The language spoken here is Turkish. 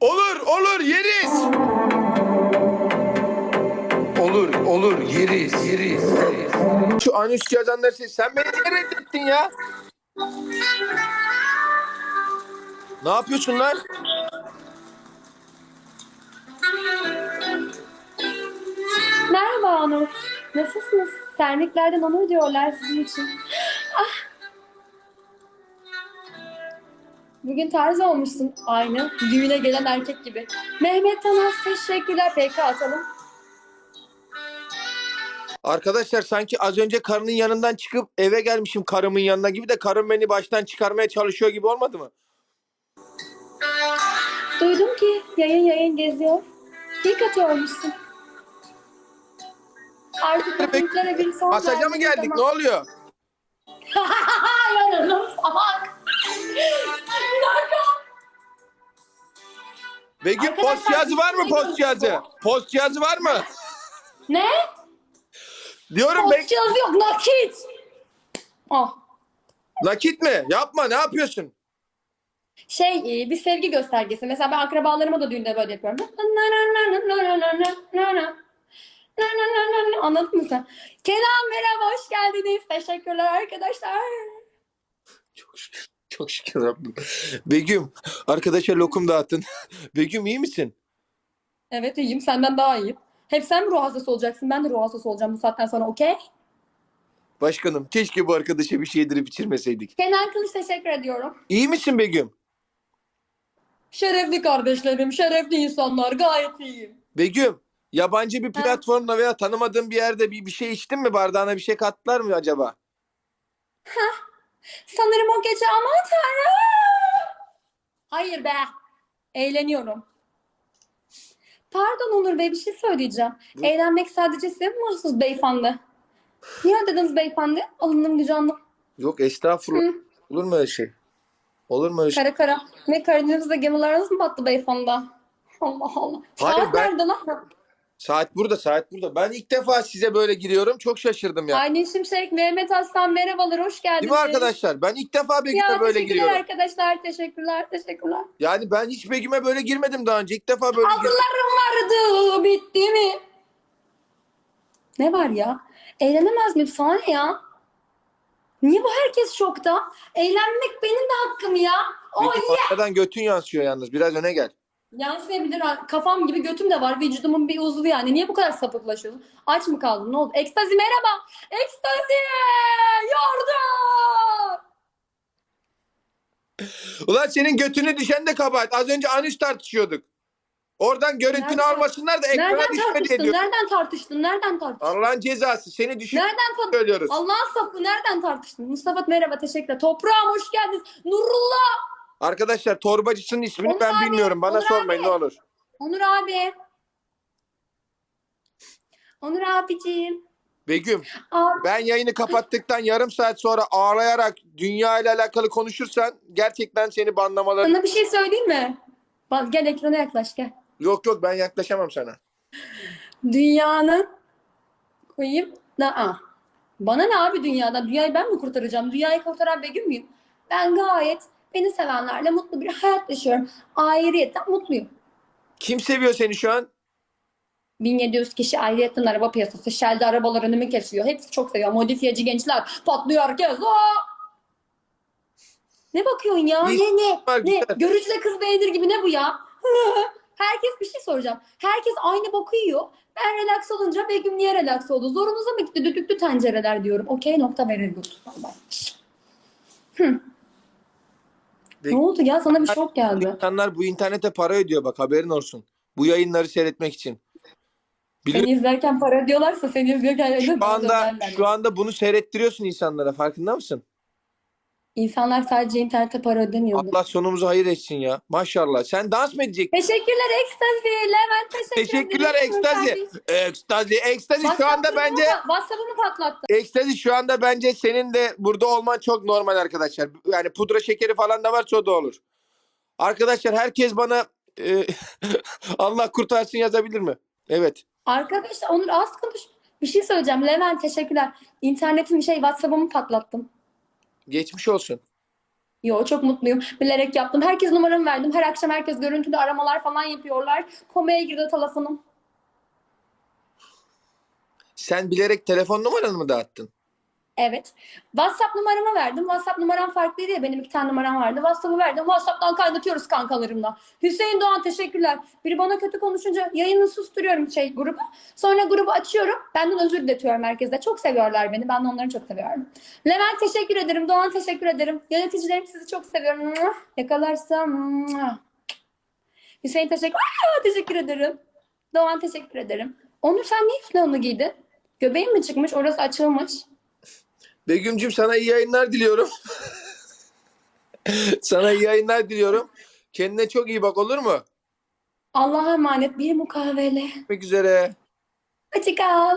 Olur olur yeriz. Olur olur yeriz yeriz. yeriz. Şu anüs yazanlar sen, sen beni niye reddettin ya? Ne yapıyorsun lan? Merhaba Onur. Nasılsınız? Serniklerden Onur diyorlar sizin için. Ah. Bugün tarz olmuşsun. Aynı. Düğüne gelen erkek gibi. Mehmet Tanaz teşekkürler. PK atalım. Arkadaşlar sanki az önce karının yanından çıkıp eve gelmişim karımın yanına gibi de karım beni baştan çıkarmaya çalışıyor gibi olmadı mı? Duydum ki yayın yayın geziyor. İlk atıyormuşsun. Artık büyüklere bir son Masaja mı geldik ne zaman- oluyor? Arkadaşlar, post cihazı var mı bir post şey cihazı? Post cihazı var mı? Ne? Diyorum Post cihazı yok nakit. Ah. nakit mi? Yapma ne yapıyorsun? Şey e, bir sevgi göstergesi. Mesela ben akrabalarıma da düğünde böyle yapıyorum. Anladın mı sen? Kenan merhaba hoş geldiniz. Teşekkürler arkadaşlar. Çok şükür. Çok şükür Rabbim. Begüm arkadaşa lokum dağıttın. Begüm iyi misin? Evet iyiyim senden daha iyiyim. Hep sen mi ruh hastası olacaksın? Ben de ruh hastası olacağım bu saatten sonra okey? Başkanım keşke bu arkadaşa bir şey yedirip içirmeseydik. Kenan Kılıç teşekkür ediyorum. İyi misin Begüm? Şerefli kardeşlerim, şerefli insanlar gayet iyiyim. Begüm yabancı bir Ha. platformda veya tanımadığın bir yerde bir, bir şey içtin mi? Bardağına bir şey kattılar mı acaba? Sanırım o gece aman tanrım. Hayır be. Eğleniyorum. Pardon Onur Bey bir şey söyleyeceğim. Buyur. Eğlenmek sadece size mi mahsus beyefendi? Niye dediniz beyefendi? Alındım gücendim. Yok estağfurullah. Hı. Olur mu öyle şey? Olur mu öyle şey? Kara kara. Ne Karadeniz'de gemileriniz mi battı beyefendi? Allah Allah. Hayır, Saat ben- nerede lan? Saat burada saat burada. Ben ilk defa size böyle giriyorum. Çok şaşırdım ya. Aylin Şimşek, Mehmet Aslan merhabalar hoş geldiniz. Değil mi arkadaşlar? Ben ilk defa Begüm'e Ya böyle giriyorum. arkadaşlar. Teşekkürler. Teşekkürler. Yani ben hiç Begüm'e böyle girmedim daha önce. İlk defa böyle. Hatırlarım vardı. Bitti mi? Ne var ya? Eğlenemez miyim? Sana ya? Niye bu herkes şokta? Eğlenmek benim de hakkım ya. O Begüm arkadan götün yansıyor yalnız. Biraz öne gel. Yansıyabilir. Kafam gibi götüm de var. Vücudumun bir uzvu yani. Niye bu kadar sapıklaşıyorsun? Aç mı kaldın? Ne oldu? Ekstazi merhaba. Ekstazi! Yardım! Ulan senin götünü düşen de kabahat. Az önce anüs tartışıyorduk. Oradan görüntünü Nereden- almasınlar da ekrana Nereden düşme diye tartıştın? diyor. Nereden tartıştın? Nereden tartıştın? Allah'ın cezası. Seni düşün Nereden tartıştın? söylüyoruz. Allah'ın sapı nereden tartıştın? Mustafa merhaba teşekkürler. Toprağım hoş geldiniz. Nurullah. Arkadaşlar torbacısının ismini Onur ben abi, bilmiyorum. Bana Onur sormayın abi. ne olur. Onur abi. Onur abiciğim. Begüm Abi. ben yayını kapattıktan yarım saat sonra ağlayarak dünya ile alakalı konuşursan gerçekten seni banlamaları... Sana bir şey söyleyeyim mi? Bak gel ekrana yaklaş gel. Yok yok ben yaklaşamam sana. Dünyanın koyayım da ah. Bana ne abi dünyadan? Dünyayı ben mi kurtaracağım? Dünyayı kurtaran Begüm müyüm? Ben gayet beni sevenlerle mutlu bir hayat yaşıyorum. Ayrıyetten mutluyum. Kim seviyor seni şu an? 1700 kişi ayrıyetten araba piyasası. Shell'de arabalar önümü kesiyor. Hepsi çok seviyor. Modifiyeci gençler. Patlıyor herkes. Aa! Ne bakıyorsun ya? Ne ne? Var, Ne? güzel. Görücüle kız beğenir gibi ne bu ya? Herkes bir şey soracağım. Herkes aynı boku yiyor. Ben relax olunca Begüm niye relax oldu? Zorunuza mı gitti? Düdüklü tencereler diyorum. Okey nokta verir gut. Hı. Ne oldu ya? Sana bir şok geldi. İnsanlar bu internete para ödüyor bak haberin olsun. Bu yayınları seyretmek için. Biliyor Seni izlerken para diyorlarsa seni izlerken şu anda şu anda bunu seyrettiriyorsun insanlara farkında mısın? İnsanlar sadece internete para ödemiyor. Allah sonumuzu hayır etsin ya. Maşallah. Sen dans mı edeceksin? Teşekkürler Ekstazi. Levent teşekkür Teşekkürler ederim. Ekstazi. Ekstazi, ekstazi şu anda bence pa- WhatsApp'ımı patlattı. ekstazi şu anda bence senin de burada olman çok normal arkadaşlar. Yani pudra şekeri falan da varsa o da olur. Arkadaşlar herkes bana e, Allah kurtarsın yazabilir mi? Evet. Arkadaşlar Onur az konuş. Bir şey söyleyeceğim. Levent teşekkürler. İnternetim şey WhatsApp'ımı patlattım. Geçmiş olsun. Yo çok mutluyum. Bilerek yaptım. Herkes numaramı verdim. Her akşam herkes görüntülü aramalar falan yapıyorlar. Komaya girdi telefonum. Sen bilerek telefon numaranı mı dağıttın? Evet. WhatsApp numaramı verdim. WhatsApp numaram farklıydı ya. Benim iki tane numaram vardı. WhatsApp'ı verdim. WhatsApp'tan kaynatıyoruz kankalarımla. Hüseyin Doğan teşekkürler. Biri bana kötü konuşunca yayını susturuyorum şey grubu. Sonra grubu açıyorum. Benden özür diletiyorum herkese. Çok seviyorlar beni. Ben de onları çok seviyorum. Levent teşekkür ederim. Doğan teşekkür ederim. Yöneticilerim sizi çok seviyorum. Yakalarsam. Hüseyin teşekkür, Aa, teşekkür ederim. Doğan teşekkür ederim. Onur sen niye üstüne onu giydin? Göbeğin mi çıkmış? Orası açılmış. Begüm'cüm sana iyi yayınlar diliyorum. sana iyi yayınlar diliyorum. Kendine çok iyi bak olur mu? Allah'a emanet bir mukavele. Görüşmek üzere. Hadi kal.